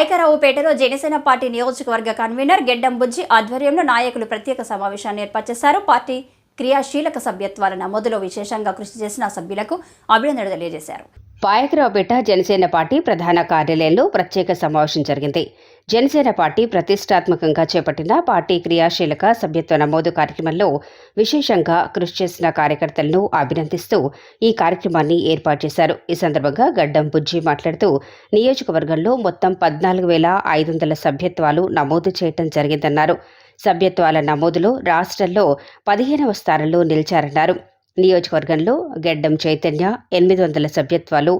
నాయకరావుపేటలో Janasena party నియోజకవర్గ convener Geddam Bujji ఆధ్వర్యంలో నాయకులు ప్రత్యేక సమావేశాన్ని ఏర్పాటు చేశారు. పార్టీ క్రియాశీలక సభ్యత్వాల నమోదులో విశేషంగా కృషి చేసిన సభ్యులకు అభినందనలు తెలియజేశారు. పాయకరావుపేట జనసేన పార్టీ ప్రధాన కార్యాలయంలో ప్రత్యేక సమావేశం జరిగింది. జనసేన పార్టీ ప్రతిష్టాత్మకంగా చేపట్టిన పార్టీ క్రియాశీలక సభ్యత్వ నమోదు కార్యక్రమంలో విశేషంగా కృషి చేసిన కార్యకర్తలను అభినందిస్తూ ఈ కార్యక్రమాన్ని ఏర్పాటు చేశారు. ఈ సందర్భంగా గడ్డం బుజ్జి మాట్లాడుతూ నియోజకవర్గంలో మొత్తం పద్నాలుగు వేల ఐదు వందల సభ్యత్వాలు నమోదు చేయటం జరిగిందన్నారు. సభ్యత్వాల నమోదులో రాష్ట్రంలో పదిహేనవ స్థానంలో నిలిచారన్నారు. నియోజకవర్గంలో గెడ్డం చైతన్య ఎనిమిది వందల సభ్యత్వాలు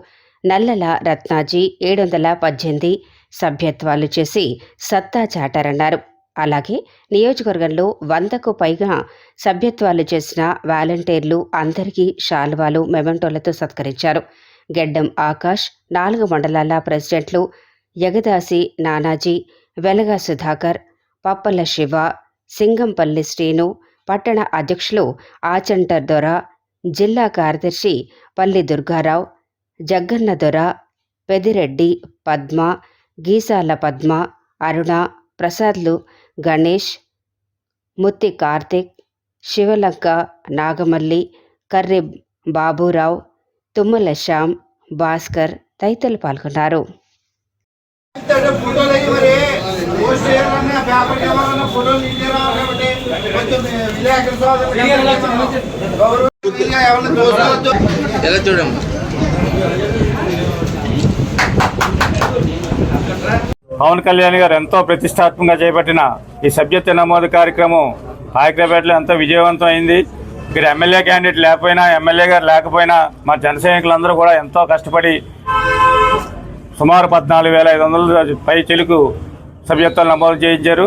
నల్లల రత్నాజీ ఏడు వందల పద్దెనిమిది సభ్యత్వాలు చేసి సత్తా చాటారన్నారు. అలాగే నియోజకవర్గంలో వందకు పైగా సభ్యత్వాలు చేసిన వాలంటీర్లు అందరికీ శాల్వాలు మెమెంటోలతో సత్కరించారు. గెడ్డం ఆకాష్ నాలుగు మండలాల ప్రెసిడెంట్లు యగదాసి నానాజీ వెలగా సుధాకర్ పప్పల శివ సింగంపల్లి శ్రీను పట్టణ అధ్యక్షులు ఆచంటర్ దొర జిల్లా కార్యదర్శి పల్లి దుర్గారావు జగ్గన్న దొర పెదిరెడ్డి పద్మ గీసాల పద్మ అరుణ ప్రసాద్లు గణేష్ ముత్తి కార్తిక్ శివలంక నాగమల్లి కర్రి బాబురావు తుమ్మల శ్యామ్ భాస్కర్ తదితరులు పాల్గొన్నారు. ఫోటోలు అయ్యి మరి పోస్ట్ చేయాలన్నా పేపర్ ఇవ్వాలన్నా ఫోటోలు కాబట్టి ఎలా చూడమ్మా పవన్ కళ్యాణ్ గారు ఎంతో ప్రతిష్టాత్మకంగా చేపట్టిన ఈ సభ్యత్వ నమోదు కార్యక్రమం హైదరాబాద్లో ఎంతో విజయవంతం అయింది ఇక్కడ ఎమ్మెల్యే క్యాండిడేట్ లేకపోయినా ఎమ్మెల్యే గారు లేకపోయినా మా జనసైనికులందరూ కూడా ఎంతో కష్టపడి సుమారు పద్నాలుగు వేల ఐదు వందల పై చెలుకు సభ్యత్వాలు నమోదు చేయించారు.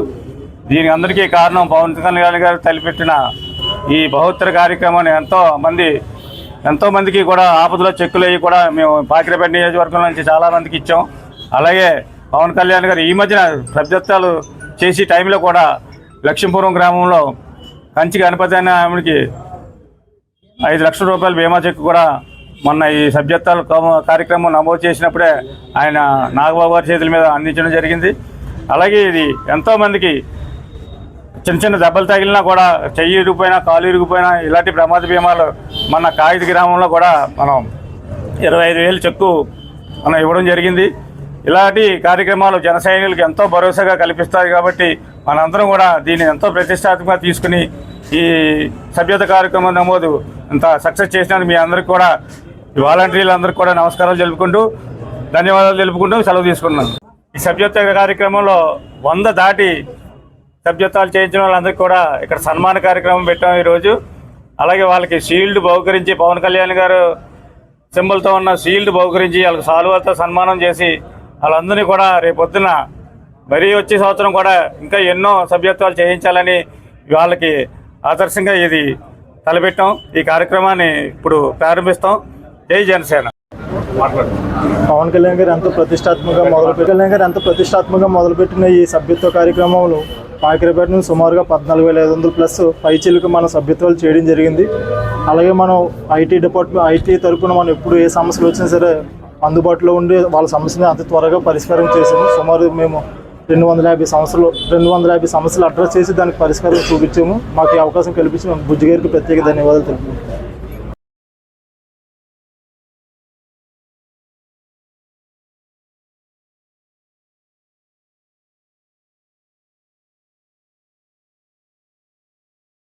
దీనికి అందరికీ కారణం పవన్ కళ్యాణ్ గారు తలపెట్టిన ఈ బహుత్తర కార్యక్రమాన్ని ఎంతో మంది ఎంతో మందికి కూడా ఆపదలో చెక్కులు అయ్యి కూడా మేము పాకిరపేట నియోజకవర్గం నుంచి చాలా మందికి ఇచ్చాం. అలాగే పవన్ కళ్యాణ్ గారు ఈ మధ్యన సభ్యత్వాలు చేసి టైంలో కూడా లక్ష్మీపురం గ్రామంలో కంచి గణపతి అనే ఆమెకి ఐదు లక్షల రూపాయల బీమా చెక్కు కూడా మొన్న ఈ సభ్యత్వాల కార్యక్రమం నమోదు చేసినప్పుడే ఆయన నాగబాబు గారి చేతుల మీద అందించడం జరిగింది. అలాగే ఇది ఎంతోమందికి చిన్న చిన్న దెబ్బలు తగిలినా కూడా చెయ్యి ఇరిగిపోయినా కాలు ఇరిగిపోయినా ఇలాంటి ప్రమాద బీమాలు మన కాగిత గ్రామంలో కూడా మనం ఇరవై ఐదు వేలు చెక్కు మనం ఇవ్వడం జరిగింది. ఇలాంటి కార్యక్రమాలు జన సైనికులకు ఎంతో భరోసాగా కల్పిస్తాయి కాబట్టి మనందరం కూడా దీన్ని ఎంతో ప్రతిష్టాత్మకంగా తీసుకుని ఈ సభ్యత కార్యక్రమం నమోదు ఇంత సక్సెస్ చేసినందుకు మీ అందరికి కూడా ఈ వాలంటీర్లందరికీ కూడా నమస్కారాలు తెలుపుకుంటూ ధన్యవాదాలు తెలుపుకుంటూ సెలవు తీసుకున్నాను ఈ సభ్యత్వ కార్యక్రమంలో వంద దాటి సభ్యత్వాలు చేయించిన వాళ్ళందరికీ కూడా ఇక్కడ సన్మాన కార్యక్రమం పెట్టాం ఈరోజు. అలాగే వాళ్ళకి షీల్డ్ బహుకరించి పవన్ కళ్యాణ్ గారు సింబల్తో ఉన్న షీల్డ్ బహుకరించి వాళ్ళకి సాల్వాలతో సన్మానం చేసి వాళ్ళందరినీ కూడా రేపొద్దున మరీ వచ్చే సంవత్సరం కూడా ఇంకా ఎన్నో సభ్యత్వాలు చేయించాలని వాళ్ళకి ఆదర్శంగా ఇది తలపెట్టాం. ఈ కార్యక్రమాన్ని ఇప్పుడు ప్రారంభిస్తాం. జై జనసేన. పవన్ కళ్యాణ్ గారు ఎంతో ప్రతిష్టాత్మకంగా మొదలుపెట్టి కళ్యాణ్ గారు ఎంతో ప్రతిష్టాత్మకంగా మొదలుపెట్టిన ఈ సభ్యత్వ కార్యక్రమంలో పాకిరేపేట నుంచి సుమారుగా పద్నాలుగు వేల ఐదు వందలు ప్లస్ పైచీలకు మన సభ్యత్వాలు చేయడం జరిగింది. అలాగే మనం ఐటీ డిపార్ట్మెంట్ ఐటీ తరఫున మనం ఎప్పుడు ఏ సమస్యలు వచ్చినా సరే అందుబాటులో ఉండి వాళ్ళ సమస్యని అంత త్వరగా పరిష్కారం చేసాము. సుమారు మేము రెండు వందల యాభై సంవత్సరాలు రెండు వందల యాభై సమస్యలు అడ్రస్ చేసి దానికి పరిష్కారం చూపించాము. మాకు ఈ అవకాశం కల్పించిన బుజ్జి గారికి ప్రత్యేక ధన్యవాదాలు తెలుపుతున్నాం.